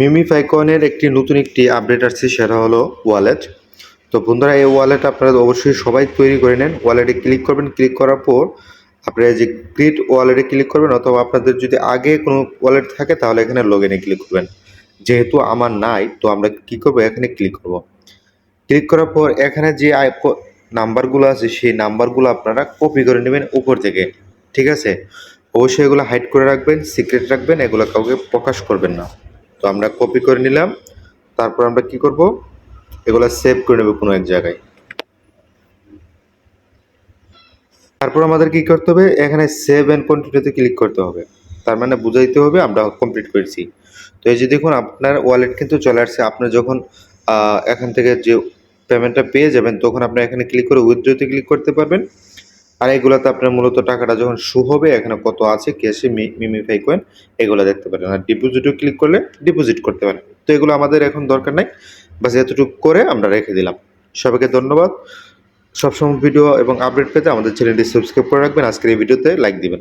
মিমি ফাইকনের একটি নতুন একটি আপডেট আসছে, সেটা হলো ওয়ালেট। তো বন্ধুরা, এই ওয়ালেট আপনারা অবশ্যই সবাই তৈরি করে নেন। ওয়ালেটে ক্লিক করবেন। ক্লিক করার পর আপনারা যে ক্রিয়েট ওয়ালেটে ক্লিক করবেন, অথবা আপনাদের যদি আগে কোনো ওয়ালেট থাকে, তাহলে এখানে লগ ইনে ক্লিক করবেন। যেহেতু আমার নাই, তো আমরা কী করব? এখানে ক্লিক করব। ক্লিক করার পর এখানে যে নাম্বারগুলো আছে, সেই নাম্বারগুলো আপনারা কপি করে নেবেন উপর থেকে। ঠিক আছে? অবশ্যই এগুলো হাইড করে রাখবেন, সিক্রেট রাখবেন, এগুলো কাউকে প্রকাশ করবেন না। তো আমরা কপি করে নিলাম। তারপর আমরা কি করব? এগুলো সেভ করে নেব কোনো এক জায়গায়। তারপর আমাদের কি করতে হবে? এখানে সেভ অ্যান্ড কন্টিনিউতে ক্লিক করতে হবে। তার মানে বুঝাইতে হবে আমরা কমপ্লিট করেছি। তো এই যে দেখুন, আপনার ওয়ালেট কিন্তু চলে আসছে। আপনি যখন এখান থেকে যে পেমেন্টটা পেয়ে যাবেন, তখন আপনি এখানে ক্লিক করে উইথড্রোতে ক্লিক করতে পারবেন। আর এগুলোতে আপনার মূলত টাকাটা যখন শু হবে, এখানে কত আছে, ক্যাশে মিমিফাই কয়েন এগুলো দেখতে পারেন। আর ডিপোজিটও ক্লিক করলে ডিপোজিট করতে পারেন। তো এগুলো আমাদের এখন দরকার নাই। বাস এতটুকু করে আমরা রেখে দিলাম। সবাইকে ধন্যবাদ। সবসময় ভিডিও এবং আপডেট পেতে আমাদের চ্যানেলটি সাবস্ক্রাইব করে রাখবেন। আজকের এই ভিডিওতে লাইক দিবেন।